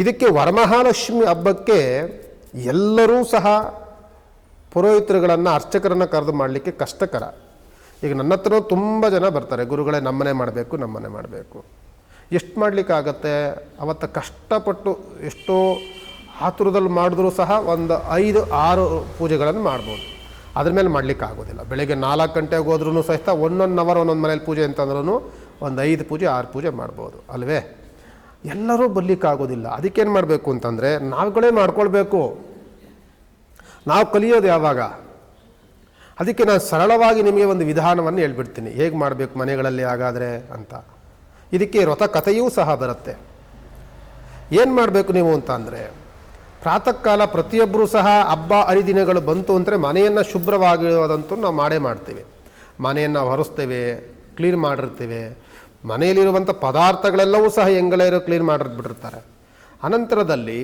ಇದಕ್ಕೆ ವರಮಹಾಲಕ್ಷ್ಮಿ ಹಬ್ಬಕ್ಕೆ ಎಲ್ಲರೂ ಸಹ ಪುರೋಹಿತರುಗಳನ್ನು, ಅರ್ಚಕರನ್ನು ಕರೆದು ಮಾಡಲಿಕ್ಕೆ ಕಷ್ಟಕರ. ಈಗ ನನ್ನ ಹತ್ರ ತುಂಬ ಜನ ಬರ್ತಾರೆ, ಗುರುಗಳೇ ನಮ್ಮನೆ ಮಾಡಬೇಕು ನಮ್ಮನೆ ಮಾಡಬೇಕು. ಎಷ್ಟು ಮಾಡಲಿಕ್ಕಾಗತ್ತೆ ಅವತ್ತು ಕಷ್ಟಪಟ್ಟು ಎಷ್ಟೋ ಆತುರದಲ್ಲಿ ಮಾಡಿದ್ರೂ ಸಹ ಒಂದು ಐದು, ಆರು ಪೂಜೆಗಳನ್ನು ಮಾಡ್ಬೋದು. ಅದ್ರ ಮೇಲೆ ಮಾಡಲಿಕ್ಕೆ ಆಗೋದಿಲ್ಲ. ಬೆಳಗ್ಗೆ ನಾಲ್ಕು ಗಂಟೆಗೆ ಹೋದ್ರೂ ಸಹಿತ ಒಂದೊಂದು ಅವರ್, ಒಂದೊಂದು ಮನೇಲಿ ಪೂಜೆ ಅಂತಂದ್ರೂ ಒಂದು ಐದು ಪೂಜೆ, ಆರು ಪೂಜೆ ಮಾಡ್ಬೋದು. ಅಲ್ವೇ? ಎಲ್ಲರೂ ಬರ್ಲಿಕ್ಕಾಗೋದಿಲ್ಲ. ಅದಕ್ಕೇನು ಮಾಡಬೇಕು ಅಂತಂದರೆ ನಾವುಗಳೇ ಮಾಡ್ಕೊಳ್ಬೇಕು. ನಾವು ಕಲಿಯೋದು ಯಾವಾಗ? ಅದಕ್ಕೆ ನಾನು ಸರಳವಾಗಿ ನಿಮಗೆ ಒಂದು ವಿಧಾನವನ್ನು ಹೇಳ್ಬಿಡ್ತೀನಿ. ಹೇಗೆ ಮಾಡಬೇಕು ಮನೆಗಳಲ್ಲಿ ಹಾಗಾದರೆ ಅಂತ. ಇದಕ್ಕೆ ವ್ರತ ಕಥೆಯೂ ಸಹ ಬರುತ್ತೆ. ಏನು ಮಾಡಬೇಕು ನೀವು ಅಂತ ಅಂದರೆ ಪ್ರಾತಃ ಕಾಲ ಪ್ರತಿಯೊಬ್ಬರೂ ಸಹ ಹಬ್ಬ ಹರಿದಿನಗಳು ಬಂತು ಅಂದರೆ ಮನೆಯನ್ನು ಶುಭ್ರವಾಗಿರೋದಂತೂ ನಾವು ಮಾಡೇ ಮಾಡ್ತೀವಿ. ಮನೆಯನ್ನು ಹೊರಿಸ್ತೇವೆ, ಕ್ಲೀನ್ ಮಾಡಿರ್ತೀವಿ. ಮನೆಯಲ್ಲಿರುವಂಥ ಪದಾರ್ಥಗಳೆಲ್ಲವೂ ಸಹ ಹೆಂಗಳೆಯರು ಕ್ಲೀನ್ ಮಾಡಿಬಿಟ್ಟಿರ್ತಾರೆ. ಅನಂತರದಲ್ಲಿ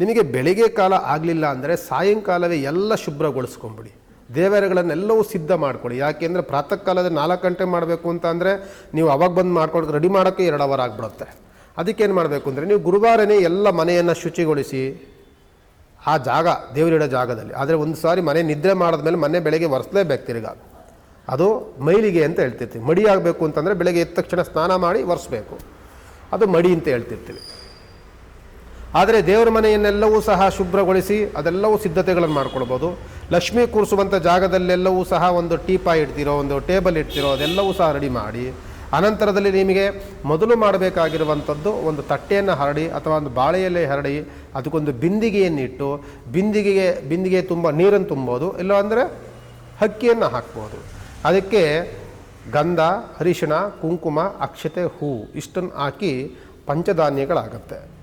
ನಿಮಗೆ ಬೆಳಿಗ್ಗೆ ಕಾಲ ಆಗಲಿಲ್ಲ ಅಂದರೆ ಸಾಯಂಕಾಲವೇ ಎಲ್ಲ ಶುಭ್ರಗೊಳಿಸ್ಕೊಂಬಿಡಿ. ದೇವರುಗಳನ್ನೆಲ್ಲವೂ ಸಿದ್ಧ ಮಾಡ್ಕೊಳ್ಳಿ. ಯಾಕೆಂದರೆ ಪ್ರಾತಃ ಕಾಲದಲ್ಲಿ ನಾಲ್ಕು ಗಂಟೆ ಮಾಡಬೇಕು ಅಂತ ಅಂದರೆ ನೀವು ಅವಾಗ ಬಂದು ಮಾಡ್ಕೊಂಡು ರೆಡಿ ಮಾಡೋಕ್ಕೆ ಎರಡು ಅವರ್ ಆಗಿಬಿಡುತ್ತೆ. ಅದಕ್ಕೇನು ಮಾಡಬೇಕು ಅಂದರೆ ನೀವು ಗುರುವಾರನೇ ಎಲ್ಲ ಮನೆಯನ್ನು ಶುಚಿಗೊಳಿಸಿ ಆ ಜಾಗ, ದೇವರಿಡೋ ಜಾಗದಲ್ಲಿ. ಆದರೆ ಒಂದು ಸಾರಿ ಮನೆ ನಿದ್ರೆ ಮಾಡಿದ್ಮೇಲೆ ಮನೆ ಬೆಳಗ್ಗೆ ಒರೆಸಲೇಬೇಕು ತಿರ್ಗಾ. ಅದು ಮೈಲಿಗೆ ಅಂತ ಹೇಳ್ತಿರ್ತೀವಿ. ಮಡಿ ಆಗಬೇಕು ಅಂತಂದರೆ ಬೆಳಗ್ಗೆ ಎದ್ದ ತಕ್ಷಣ ಸ್ನಾನ ಮಾಡಿ ಒರೆಸ್ಬೇಕು. ಅದು ಮಡಿ ಅಂತ ಹೇಳ್ತಿರ್ತೀವಿ. ಆದರೆ ದೇವರ ಮನೆಯನ್ನೆಲ್ಲವೂ ಸಹ ಶುಭ್ರಗೊಳಿಸಿ ಅದೆಲ್ಲವೂ ಸಿದ್ಧತೆಗಳನ್ನು ಮಾಡ್ಕೊಳ್ಬೋದು. ಲಕ್ಷ್ಮಿ ಕೂರಿಸುವಂಥ ಜಾಗದಲ್ಲೆಲ್ಲವೂ ಸಹ ಒಂದು ಟೀಪಾ ಇಡ್ತಿರೋ, ಒಂದು ಟೇಬಲ್ ಇಡ್ತಿರೋ ಅದೆಲ್ಲವೂ ಸಹ ರೆಡಿ ಮಾಡಿ. ಅನಂತರದಲ್ಲಿ ನಿಮಗೆ ಮೊದಲು ಮಾಡಬೇಕಾಗಿರುವಂಥದ್ದು ಒಂದು ತಟ್ಟೆಯನ್ನು ಹರಡಿ ಅಥವಾ ಒಂದು ಬಾಳೆಯಲ್ಲೇ ಹರಡಿ ಅದಕ್ಕೊಂದು ಬಿಂದಿಗೆಯನ್ನು ಇಟ್ಟು ಬಿಂದಿಗೆಗೆ, ಬಿಂದಿಗೆ ತುಂಬ ನೀರನ್ನು ತುಂಬೋದು ಇಲ್ಲ ಅಂದರೆ ಹಕ್ಕಿಯನ್ನು ಹಾಕ್ಬೋದು. ಅದಕ್ಕೆ ಗಂಧ ಅರಿಶಿಣ ಕುಂಕುಮ, ಅಕ್ಷತೆ, ಹೂ ಇಷ್ಟನ್ನು ಹಾಕಿ ಪಂಚಧಾನ್ಯಗಳಾಗತ್ತೆ.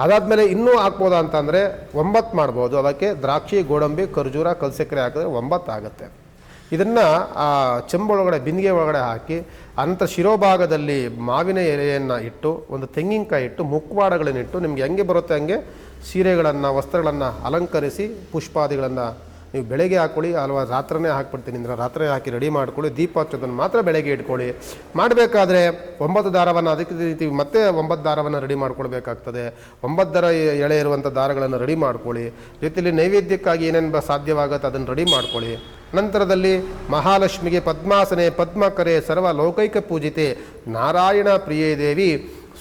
ಅದಾದಮೇಲೆ ಇನ್ನೂ ಹಾಕ್ಬೋದಾ ಅಂತಂದರೆ ಒಂಬತ್ತು ಮಾಡ್ಬೋದು. ಅದಕ್ಕೆ ದ್ರಾಕ್ಷಿ, ಗೋಡಂಬಿ, ಖರ್ಜೂರ ಕಲ್ಸಕ್ಕರೆ ಹಾಕಿದ್ರೆ ಒಂಬತ್ತು ಆಗುತ್ತೆ. ಇದನ್ನು, ಆ ಚೆಂಬೊಳಗಡೆ ಬಿಂದಿಗೆ ಒಳಗಡೆ ಹಾಕಿ ಅನಂತರ ಶಿರೋಭಾಗದಲ್ಲಿ ಮಾವಿನ ಎಲೆಯನ್ನು ಇಟ್ಟು, ಒಂದು ತೆಂಗಿನಕಾಯಿ ಇಟ್ಟು, ಮುಕ್ವಾಡಗಳನ್ನಿಟ್ಟು ನಿಮ್ಗೆ ಹೆಂಗೆ ಬರುತ್ತೆ ಹಂಗೆ ಸೀರೆಗಳನ್ನು, ವಸ್ತ್ರಗಳನ್ನು ಅಲಂಕರಿಸಿ ಪುಷ್ಪಾದಿಗಳನ್ನು ನೀವು ಬೆಳಗ್ಗೆ ಹಾಕ್ಕೊಳ್ಳಿ ಅಲ್ವಾ ರಾತ್ರನೇ ಹಾಕ್ಬಿಡ್ತೀನಿ ಅಂದರೆ ರಾತ್ರಿ ಹಾಕಿ ರೆಡಿ ಮಾಡ್ಕೊಳ್ಳಿ, ದೀಪ ಹಚ್ಚೋದನ್ನು ಮಾತ್ರ ಬೆಳಗ್ಗೆ ಇಟ್ಕೊಳ್ಳಿ. ಮಾಡಬೇಕಾದ್ರೆ ಒಂಬತ್ತು ದಾರವನ್ನು ಅದಕ್ಕೆ ರೀತಿ ಮತ್ತೆ ಒಂಬತ್ತು ದಾರವನ್ನು ರೆಡಿ ಮಾಡ್ಕೊಳ್ಬೇಕಾಗ್ತದೆ. ಒಂಬತ್ತು ದರ ಎಳೆ ಇರುವಂಥ ದಾರಗಳನ್ನು ರೆಡಿ ಮಾಡ್ಕೊಳ್ಳಿ. ರೀತಿಯಲ್ಲಿ ನೈವೇದ್ಯಕ್ಕಾಗಿ ಏನೇನು ಸಾಧ್ಯವಾಗುತ್ತೆ ಅದನ್ನು ರೆಡಿ ಮಾಡ್ಕೊಳ್ಳಿ. ನಂತರದಲ್ಲಿ ಮಹಾಲಕ್ಷ್ಮಿಗೆ ಪದ್ಮಾಸನೆ, ಪದ್ಮಕರೆ ಸರ್ವ ಲೌಕೈಕ ಪೂಜಿತೆ. ನಾರಾಯಣ ಪ್ರಿಯೇ ದೇವಿ.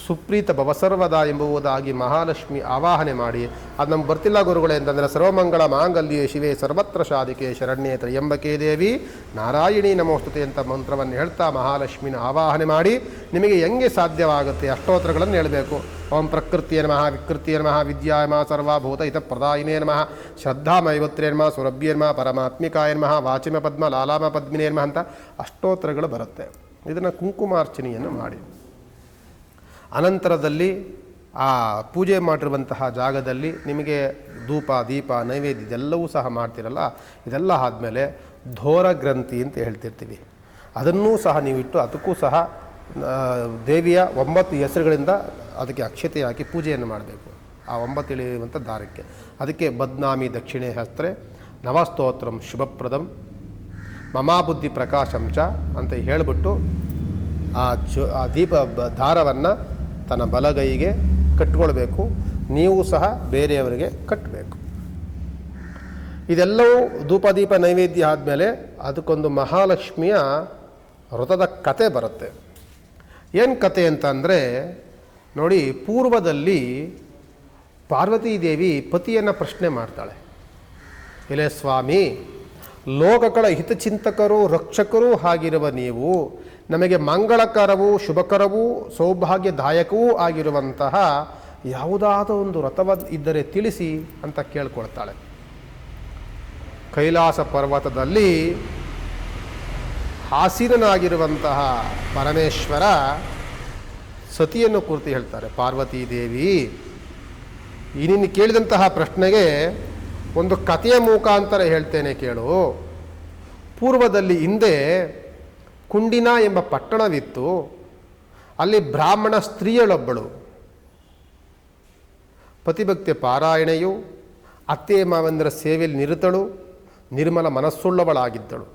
ಸುಪ್ರೀತ ಭವಸರ್ವದ ಎಂಬುವುದಾಗಿ ಮಹಾಲಕ್ಷ್ಮಿ ಆವಾಹನೆ ಮಾಡಿ, ಅದು ನಮ್ಗೆ ಬರ್ತಿಲ್ಲ ಗುರುಗಳೇ ಅಂತಂದರೆ ಸರ್ವಮಂಗಳ ಮಾಂಗಲ್ಯೇ ಶಿವೆ ಸರ್ವತ್ರ ಶಾದಿಕೆ ಶರಣ್ಯೇ ತ್ರಯಂಬಕೆ ದೇವಿ. ನಾರಾಯಣಿ ನಮೋಸ್ತುತೆ ಅಂತ ಮಂತ್ರವನ್ನು ಹೇಳ್ತಾ ಮಹಾಲಕ್ಷ್ಮಿನ ಆವಾಹನೆ ಮಾಡಿ, ನಿಮಗೆ ಹೆಂಗೆ ಸಾಧ್ಯವಾಗುತ್ತೆ ಅಷ್ಟೋತ್ತರಗಳನ್ನು ಹೇಳಬೇಕು. ಓಂ ಪ್ರಕೃತಿಯ ನಮಃ, ವಿಕೃತಿಯ ನಮಃ ವಿದ್ಯಾಯಮ ನಮಃ, ಸರ್ವಭೂತ ಹಿತ ಪ್ರದಾಯಿನೇ ನಮಃ ಶ್ರದ್ಧಾಮೈವತ್ರ್ಯ ನಮಃ, ಸುರಭ್ಯ ನಮಃ, ಪರಮಾತ್ಮಿಕಾಯ ವಾಚಿಮ ಪದ್ಮ ಲಾಲಾಮ ಪದ್ಮಿನೇ ನಮಃ ಅಂತ ಅಷ್ಟೋತ್ತರಗಳು ಬರುತ್ತೆ. ಇದನ್ನು ಕುಂಕುಮಾರ್ಚನೆಯನ್ನು ಮಾಡಿ. ಅನಂತರದಲ್ಲಿ ಆ ಪೂಜೆ ಮಾಡಿರುವಂತಹ ಜಾಗದಲ್ಲಿ ನಿಮಗೆ ಧೂಪ, ದೀಪ, ನೈವೇದ್ಯ ಇದೆಲ್ಲವೂ ಸಹ ಮಾಡ್ತಿರಲ್ಲ? ಇದೆಲ್ಲ ಆದಮೇಲೆ ಧೋರ ಗ್ರಂಥಿ ಅಂತ ಹೇಳ್ತಿರ್ತೀವಿ. ಅದನ್ನೂ ಸಹ ನೀವಿಟ್ಟು ಅದಕ್ಕೂ ಸಹ ದೇವಿಯ ಒಂಬತ್ತು ಹೆಸರುಗಳಿಂದ ಅದಕ್ಕೆ ಅಕ್ಷತೆ ಹಾಕಿ ಪೂಜೆಯನ್ನು ಮಾಡಬೇಕು. ಆ ಒಂಬತ್ತು ಇಳಿಯುವಂಥ ದಾರಕ್ಕೆ. ಅದಕ್ಕೆ ಬದ್ನಾಮಿ ದಕ್ಷಿಣೆ ಹಸ್ತ್ರೆ, ನವಸ್ತೋತ್ರಂ ಶುಭಪ್ರದಂ, ಮಮಾಬುದ್ಧಿ ಪ್ರಕಾಶಂಚ ಅಂತ ಹೇಳಿಬಿಟ್ಟು ಆ ಚು ಆ ದೀಪ ದಾರವನ್ನು ತನ್ನ ಬಲಗೈಗೆ ಕಟ್ಕೊಳ್ಬೇಕು. ನೀವು ಸಹ ಬೇರೆಯವರಿಗೆ ಕಟ್ಟಬೇಕು ಇದೆಲ್ಲವೂ ಧೂಪದೀಪ ನೈವೇದ್ಯ ಆದಮೇಲೆ ಅದಕ್ಕೊಂದು ಮಹಾಲಕ್ಷ್ಮಿಯ ವ್ರತದ ಕತೆ ಬರುತ್ತೆ. ಏನು ಕತೆ ಅಂತಂದರೆ, ನೋಡಿ, ಪೂರ್ವದಲ್ಲಿ ಪಾರ್ವತೀ ದೇವಿ ಪತಿಯನ್ನು ಪ್ರಶ್ನೆ ಮಾಡ್ತಾಳೆ. ಇಲ್ಲೇ ಸ್ವಾಮಿ, ಲೋಕಗಳ ಹಿತಚಿಂತಕರು, ರಕ್ಷಕರೂ ಆಗಿರುವ ನೀವು ನಮಗೆ ಮಂಗಳಕರವೂ, ಶುಭಕರವೂ, ಸೌಭಾಗ್ಯದಾಯಕವೂ ಆಗಿರುವಂತಹ ಯಾವುದಾದ ಒಂದು ವ್ರತವ ಇದ್ದರೆ ತಿಳಿಸಿ ಅಂತ ಕೇಳ್ಕೊಳ್ತಾಳೆ. ಕೈಲಾಸ ಪರ್ವತದಲ್ಲಿ ಹಾಸೀನನಾಗಿರುವಂತಹ ಪರಮೇಶ್ವರ ಸತಿಯನ್ನು ಕುರಿತು ಹೇಳ್ತಾರೆ, ಪಾರ್ವತೀ ದೇವಿ ಈ ನೀನು ಕೇಳಿದಂತಹ ಪ್ರಶ್ನೆಗೆ ಒಂದು ಕಥೆಯ ಮುಖಾಂತರ ಹೇಳ್ತೇನೆ ಕೇಳು. ಪೂರ್ವದಲ್ಲಿ ಹಿಂದೆ ಕುಂಡಿನ ಎಂಬ ಪಟ್ಟಣವಿತ್ತು. ಅಲ್ಲಿ ಬ್ರಾಹ್ಮಣ ಸ್ತ್ರೀಯಳೊಬ್ಬಳು. ಪತಿಭಕ್ತಿ ಪಾರಾಯಣೆಯು ಅತ್ತೆ ಮಾವಂದರ ಸೇವೆಯಲ್ಲಿ ನಿರತಳು, ನಿರ್ಮಲ ಮನಸ್ಸುಳ್ಳವಳಾಗಿದ್ದಳು.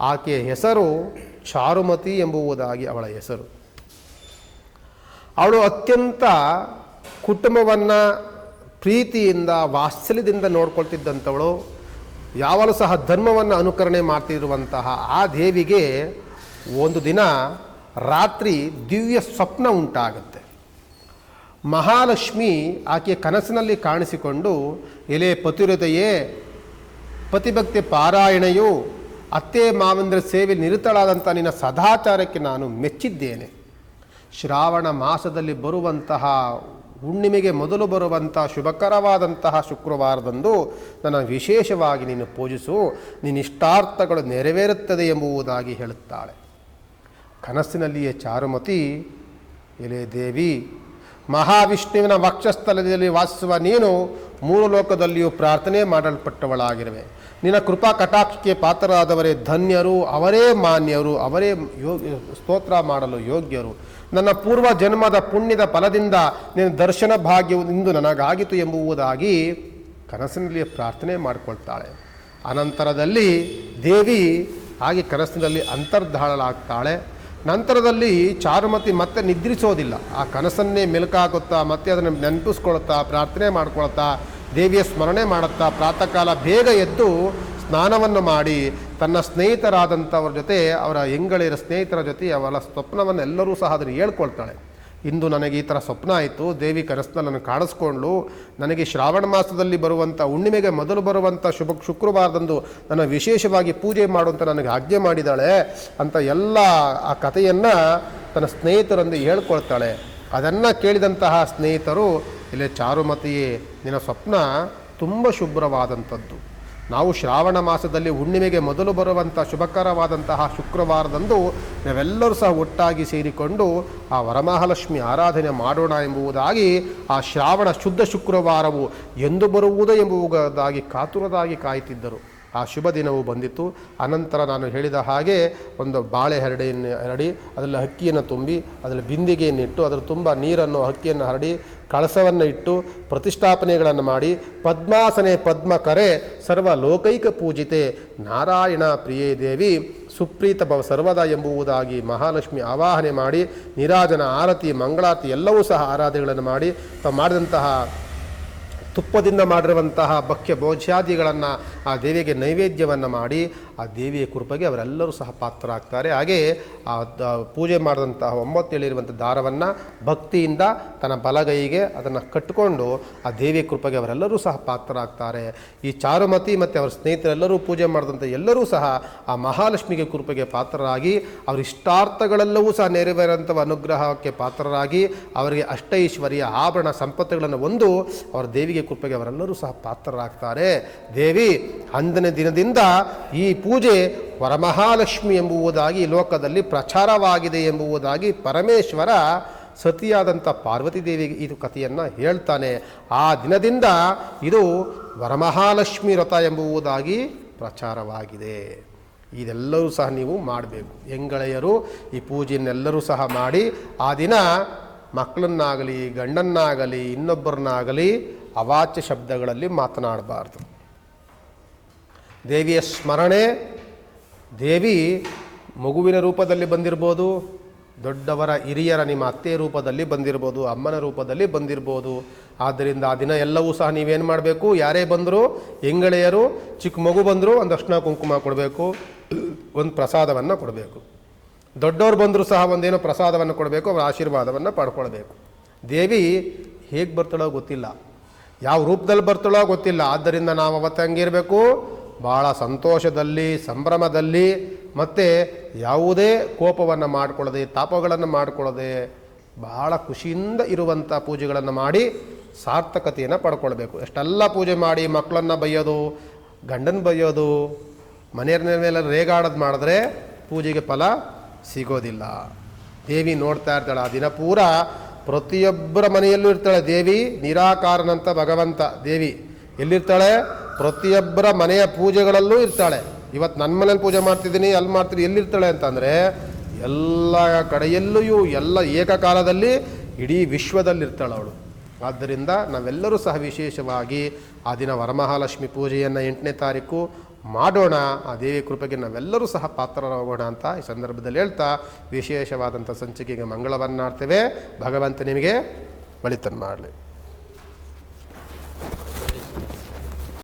ಆಕೆಯ ಹೆಸರು ಚಾರುಮತಿ ಎಂಬುವುದಾಗಿ ಅವಳ ಹೆಸರು. ಅವಳು ಅತ್ಯಂತ ಕುಟುಂಬವನ್ನು ಪ್ರೀತಿಯಿಂದ, ವಾತ್ಸಲ್ಯದಿಂದ ನೋಡ್ಕೊಳ್ತಿದ್ದಂಥವಳು ಯಾವಾಗಲೂ ಸಹ ಧರ್ಮವನ್ನು ಅನುಕರಣೆ ಮಾಡ್ತಿರುವಂತಹ ಆ ದೇವಿಗೆ ಒಂದು ದಿನ ರಾತ್ರಿ ದಿವ್ಯ ಸ್ವಪ್ನ ಉಂಟಾಗುತ್ತೆ. ಮಹಾಲಕ್ಷ್ಮಿ ಆಕೆಯ ಕನಸಿನಲ್ಲಿ ಕಾಣಿಸಿಕೊಂಡು, ಎಲೆ ಪತಿವ್ರತೆಯೇ, ಪತಿಭಕ್ತಿ ಪಾರಾಯಣೆಯು ಅತ್ತೆ ಮಾವಂದ್ರ ಸೇವೆ ನಿರತಳಾದಂಥ ನಿನ್ನ ಸದಾಚಾರಕ್ಕೆ ನಾನು ಮೆಚ್ಚಿದ್ದೇನೆ. ಶ್ರಾವಣ ಮಾಸದಲ್ಲಿ ಬರುವಂತಹ, ಹುಣ್ಣಿಮೆಗೆ ಮೊದಲು ಬರುವಂತಹ ಶುಭಕರವಾದಂತಹ ಶುಕ್ರವಾರದಂದು ನನ್ನ ವಿಶೇಷವಾಗಿ ನೀನು ಪೂಜಿಸು, ನಿನ್ನ ಇಷ್ಟಾರ್ಥಗಳು ನೆರವೇರುತ್ತದೆ ಎಂಬುದಾಗಿ ಹೇಳುತ್ತಾಳೆ. ಕನಸಿನಲ್ಲಿಯೇ ಚಾರುಮತಿ, ಎಲೆ ದೇವಿ, ಮಹಾವಿಷ್ಣುವಿನ ವಕ್ಷಸ್ಥಲದಲ್ಲಿ ವಾಸಿಸುವ ನೀನು ಮೂರು ಲೋಕದಲ್ಲಿಯೂ ಪ್ರಾರ್ಥನೆ ಮಾಡಲ್ಪಟ್ಟವಳಾಗಿರುವೆ. ನಿನ್ನ ಕೃಪಾ ಕಟಾಕ್ಷಕ್ಕೆ ಪಾತ್ರರಾದವರೇ ಧನ್ಯರು, ಅವರೇ ಮಾನ್ಯರು, ಅವರೇ ಯೋಗ್ಯ ಸ್ತೋತ್ರ ಮಾಡಲು ಯೋಗ್ಯರು. ನನ್ನ ಪೂರ್ವ ಜನ್ಮದ ಪುಣ್ಯದ ಫಲದಿಂದ ನಿನ್ನ ದರ್ಶನ ಭಾಗ್ಯವು ಇಂದು ನನಗಾಗಿತು ಎಂಬುವುದಾಗಿ ಕನಸಿನಲ್ಲಿ ಪ್ರಾರ್ಥನೆ ಮಾಡಿಕೊಳ್ತಾಳೆ. ಅನಂತರದಲ್ಲಿ ದೇವಿ, ಹಾಗೆ ಕನಸಿನಲ್ಲಿ ಅಂತರ್ಧಾಳಲಾಗ್ತಾಳೆ ನಂತರದಲ್ಲಿ ಚಾರುಮತಿ ಮತ್ತೆ ನಿದ್ರಿಸೋದಿಲ್ಲ. ಆ ಕನಸನ್ನೇ ಮೆಲುಕಾಕುತ್ತಾ ಮತ್ತೆ ಅದನ್ನು ನೆನಪಿಸ್ಕೊಳ್ತಾ, ಪ್ರಾರ್ಥನೆ ಮಾಡ್ಕೊಳ್ತಾ, ದೇವಿಯ ಸ್ಮರಣೆ ಮಾಡುತ್ತಾ ಪ್ರಾತಃ ಕಾಲ ಬೇಗ ಎದ್ದು ಸ್ನಾನವನ್ನು ಮಾಡಿ, ತನ್ನ ಸ್ನೇಹಿತರಾದಂಥವ್ರ ಜೊತೆ, ಅವರ ಹೆಂಗಳಿರ ಸ್ನೇಹಿತರ ಜೊತೆ ಅವಳ ಸ್ವಪ್ನವನ್ನು ಎಲ್ಲರೂ ಸಹ ಅದನ್ನು ಹೇಳ್ಕೊಳ್ತಾಳೆ. ಇಂದು ನನಗೆ ಈ ಥರ ಸ್ವಪ್ನ ಆಯಿತು, ದೇವಿ ಕನಸಿನಲ್ಲಿ ಕಾಣಿಸ್ಕೊಂಡ್ಲು, ನನಗೆ ಶ್ರಾವಣ ಮಾಸದಲ್ಲಿ ಬರುವಂಥ, ಹುಣ್ಣಿಮೆಗೆ ಮೊದಲು ಬರುವಂಥ ಶುಭ, ಶುಕ್ರವಾರದಂದು ನನ್ನ ವಿಶೇಷವಾಗಿ ಪೂಜೆ ಮಾಡುವಂಥ ನನಗೆ ಆಜ್ಞೆ ಮಾಡಿದ್ದಾಳೆ ಅಂತ ಎಲ್ಲ ಆ ಕಥೆಯನ್ನು ತನ್ನ ಸ್ನೇಹಿತರೊಂದಿಗೆ ಹೇಳ್ಕೊಳ್ತಾಳೆ. ಅದನ್ನು ಕೇಳಿದಂತಹ ಸ್ನೇಹಿತರು, ಇಲ್ಲೇ ಚಾರುಮತಿಯೇ, ನಿನ್ನ ಸ್ವಪ್ನ ತುಂಬ ಶುಭ್ರವಾದಂಥದ್ದು. ನಾವು ಶ್ರಾವಣ ಮಾಸದಲ್ಲಿ ಹುಣ್ಣಿಮೆಗೆ ಮೊದಲು ಬರುವಂಥ ಶುಭಕರವಾದಂತಹ ಶುಕ್ರವಾರದಂದು ನಾವೆಲ್ಲರೂ ಸಹ ಒಟ್ಟಾಗಿ ಸೇರಿಕೊಂಡು ಆ ವರಮಹಾಲಕ್ಷ್ಮಿ ಆರಾಧನೆ ಮಾಡೋಣ ಎಂಬುದಾಗಿ ಆ ಶ್ರಾವಣ ಶುದ್ಧ ಶುಕ್ರವಾರವು ಎಂದು ಬರುವುದು ಎಂಬುದಾಗಿ ಕಾತುರದಾಗಿ ಕಾಯುತ್ತಿದ್ದರು ಆ ಶುಭ ದಿನವು ಬಂದಿತು ಅನಂತರ ನಾನು ಹೇಳಿದ ಹಾಗೆ ಒಂದು ಬಾಳೆ ಹರಡೆಯನ್ನು ಹರಡಿ, ಅದರಲ್ಲಿ ಹಕ್ಕಿಯನ್ನು ತುಂಬಿ, ಅದರಲ್ಲಿ ಬಿಂದಿಗೆಯನ್ನು ಇಟ್ಟು ಅದರ ತುಂಬ ನೀರನ್ನು, ಹಕ್ಕಿಯನ್ನು ಹರಡಿ, ಕಳಸವನ್ನು ಇಟ್ಟು ಪ್ರತಿಷ್ಠಾಪನೆಗಳನ್ನು ಮಾಡಿ, ಪದ್ಮಾಸನೆ ಪದ್ಮ ಕರೆ ಸರ್ವ ಲೋಕೈಕ ಪೂಜಿತೆ, ನಾರಾಯಣ ಪ್ರಿಯೇ ದೇವಿ, ಸುಪ್ರೀತ ಭವ ಸರ್ವದ ಎಂಬುವುದಾಗಿ ಮಹಾಲಕ್ಷ್ಮಿ ಆವಾಹನೆ ಮಾಡಿ, ನಿರಾಜನ ಆರತಿ, ಮಂಗಳಾರತಿ ಎಲ್ಲವೂ ಸಹ ಆರಾಧನೆಗಳನ್ನು ಮಾಡಿ ಮಾಡಿದಂತಹ ತುಪ್ಪದಿಂದ ಮಾಡಿರುವಂತಹ ಭಕ್ಷ್ಯ ಭೋಜ್ಯಾದಿಗಳನ್ನು ಆ ದೇವಿಗೆ ನೈವೇದ್ಯವನ್ನು ಮಾಡಿ ಆ ದೇವಿಯ ಕೃಪೆಗೆ ಅವರೆಲ್ಲರೂ ಸಹ ಪಾತ್ರರಾಗ್ತಾರೆ. ಹಾಗೆ ಆ ಪೂಜೆ ಮಾಡಿದಂತಹ ಒಂಬತ್ತು ಹೇಳಿರುವಂಥ ದಾರವನ್ನು ಭಕ್ತಿಯಿಂದ ತನ್ನ ಬಲಗೈಗೆ ಅದನ್ನು ಕಟ್ಟಿಕೊಂಡು ಆ ದೇವಿಯ ಕೃಪೆಗೆ ಅವರೆಲ್ಲರೂ ಸಹ ಪಾತ್ರರಾಗ್ತಾರೆ. ಈ ಚಾರುಮತಿ ಮತ್ತು ಅವರ ಸ್ನೇಹಿತರೆಲ್ಲರೂ ಪೂಜೆ ಮಾಡಿದಂಥ ಎಲ್ಲರೂ ಸಹ ಆ ಮಹಾಲಕ್ಷ್ಮಿಗೆ ಕೃಪೆಗೆ ಪಾತ್ರರಾಗಿ, ಅವರ ಇಷ್ಟಾರ್ಥಗಳೆಲ್ಲವೂ ಸಹ ನೆರವೇರಂಥ ಅನುಗ್ರಹಕ್ಕೆ ಪಾತ್ರರಾಗಿ, ಅವರಿಗೆ ಅಷ್ಟೈಶ್ವರ್ಯ ಆಭರಣ ಸಂಪತ್ತುಗಳನ್ನು ಒಂದು ಅವರ ದೇವಿಗೆ ಕೃಪೆಗೆ ಅವರೆಲ್ಲರೂ ಸಹ ಪಾತ್ರರಾಗ್ತಾರೆ. ದೇವಿ, ಅಂದನೇ ದಿನದಿಂದ ಈ ಪೂಜೆ ವರಮಹಾಲಕ್ಷ್ಮಿ ಎಂಬುವುದಾಗಿ ಲೋಕದಲ್ಲಿ ಪ್ರಚಾರವಾಗಿದೆ ಎಂಬುವುದಾಗಿ ಪರಮೇಶ್ವರ ಸತಿಯಾದಂಥ ಪಾರ್ವತಿ ದೇವಿಗೆ ಇದು ಕಥೆಯನ್ನು ಹೇಳ್ತಾನೆ. ಆ ದಿನದಿಂದ ಇದು ವರಮಹಾಲಕ್ಷ್ಮಿ ವ್ರತ ಎಂಬುವುದಾಗಿ ಪ್ರಚಾರವಾಗಿದೆ. ಇದೆಲ್ಲರೂ ಸಹ ನೀವು ಮಾಡಬೇಕು. ಹೆಂಗಳೆಯರು ಈ ಪೂಜೆಯನ್ನೆಲ್ಲರೂ ಸಹ ಮಾಡಿ ಆ ದಿನ ಮಕ್ಕಳನ್ನಾಗಲಿ ಗಂಡನ್ನಾಗಲಿ ಇನ್ನೊಬ್ಬರನ್ನಾಗಲಿ ಅವಾಚ್ಯ ಶಬ್ದಗಳಲ್ಲಿ ಮಾತನಾಡಬಾರ್ದು. ದೇವಿಯ ಸ್ಮರಣೆ, ದೇವಿ ಮಗುವಿನ ರೂಪದಲ್ಲಿ ಬಂದಿರ್ಬೋದು, ದೊಡ್ಡವರ ಹಿರಿಯರ ನಿಮ್ಮ ಅತ್ತೆ ರೂಪದಲ್ಲಿ ಬಂದಿರ್ಬೋದು, ಅಮ್ಮನ ರೂಪದಲ್ಲಿ ಬಂದಿರ್ಬೋದು. ಆದ್ದರಿಂದ ಆ ದಿನ ಎಲ್ಲವೂ ಸಹ ನೀವೇನು ಮಾಡಬೇಕು? ಯಾರೇ ಬಂದರೂ, ಹೆಂಗಳೆಯರು, ಚಿಕ್ಕ ಮಗು ಬಂದರೂ ಒಂದು ಅರ್ಶನ ಕುಂಕುಮ ಕೊಡಬೇಕು, ಒಂದು ಪ್ರಸಾದವನ್ನು ಕೊಡಬೇಕು. ದೊಡ್ಡವರು ಬಂದರೂ ಸಹ ಒಂದೇನೋ ಪ್ರಸಾದವನ್ನು ಕೊಡಬೇಕು, ಅವರ ಆಶೀರ್ವಾದವನ್ನು ಪಡ್ಕೊಳ್ಬೇಕು. ದೇವಿ ಹೇಗೆ ಬರ್ತಾಳೋ ಗೊತ್ತಿಲ್ಲ. ಯಾವ ರೂಪದಲ್ಲಿ ಬರ್ತಾಳೋ ಗೊತ್ತಿಲ್ಲ. ಆದ್ದರಿಂದ ನಾವು ಅವತ್ತು ಹಂಗಿರಬೇಕು. ಭಾಳ ಸಂತೋಷದಲ್ಲಿ, ಸಂಭ್ರಮದಲ್ಲಿ, ಮತ್ತು ಯಾವುದೇ ಕೋಪವನ್ನು ಮಾಡಿಕೊಳ್ಳದೆ, ತಾಪಗಳನ್ನು ಮಾಡಿಕೊಳ್ಳದೆ, ಬಹಳ ಖುಷಿಯಿಂದ ಇರುವಂಥ ಪೂಜೆಗಳನ್ನು ಮಾಡಿ ಸಾರ್ಥಕತೆಯನ್ನು ಪಡ್ಕೊಳ್ಬೇಕು. ಎಷ್ಟೆಲ್ಲ ಪೂಜೆ ಮಾಡಿ ಮಕ್ಕಳನ್ನು ಬೈಯೋದು ಗಂಡನ ಬೈಯೋದು ಮನೆಯ ಮೇಲೆ ರೇಗಾಡೋದು ಮಾಡಿದ್ರೆ ಪೂಜೆಗೆ ಫಲ ಸಿಗೋದಿಲ್ಲ. ದೇವಿ ನೋಡ್ತಾ ಇರ್ತಾಳೆ, ಆ ದಿನ ಪೂರ ಪ್ರತಿಯೊಬ್ಬರ ಮನೆಯಲ್ಲೂ ಇರ್ತಾಳೆ ದೇವಿ, ನಿರಾಕಾರನಂತ ಭಗವಂತ ದೇವಿ. ಎಲ್ಲಿರ್ತಾಳೆ? ಪ್ರತಿಯೊಬ್ಬರ ಮನೆಯ ಪೂಜೆಗಳಲ್ಲೂ ಇರ್ತಾಳೆ. ಇವತ್ತು ನನ್ನ ಮನೇಲಿ ಪೂಜೆ ಮಾಡ್ತಿದ್ದೀನಿ, ಅಲ್ಲಿ ಮಾಡ್ತೀನಿ ಎಲ್ಲಿರ್ತಾಳೆ ಅಂತಂದರೆ, ಎಲ್ಲ ಕಡೆಯಲ್ಲೂ ಎಲ್ಲ ಏಕಕಾಲದಲ್ಲಿ ಇಡೀ ವಿಶ್ವದಲ್ಲಿರ್ತಾಳೆ ಅವಳು. ಆದ್ದರಿಂದ ನಾವೆಲ್ಲರೂ ಸಹ ವಿಶೇಷವಾಗಿ ಆ ದಿನ ವರಮಹಾಲಕ್ಷ್ಮಿ ಪೂಜೆಯನ್ನು ಎಂಟನೇ ತಾರೀಕು ಮಾಡೋಣ, ಆ ದೇವಿ ಕೃಪೆಗೆ ನಾವೆಲ್ಲರೂ ಸಹ ಪಾತ್ರರಾಗೋಣ ಅಂತ ಈ ಸಂದರ್ಭದಲ್ಲಿ ಹೇಳ್ತಾ ವಿಶೇಷವಾದಂಥ ಸಂಚಿಕೆಗೆ ಮಂಗಳವನ್ನಾಡ್ತೇವೆ. ಭಗವಂತ ನಿಮಗೆ ಬಳಿತನ್ನು ಮಾಡಲಿ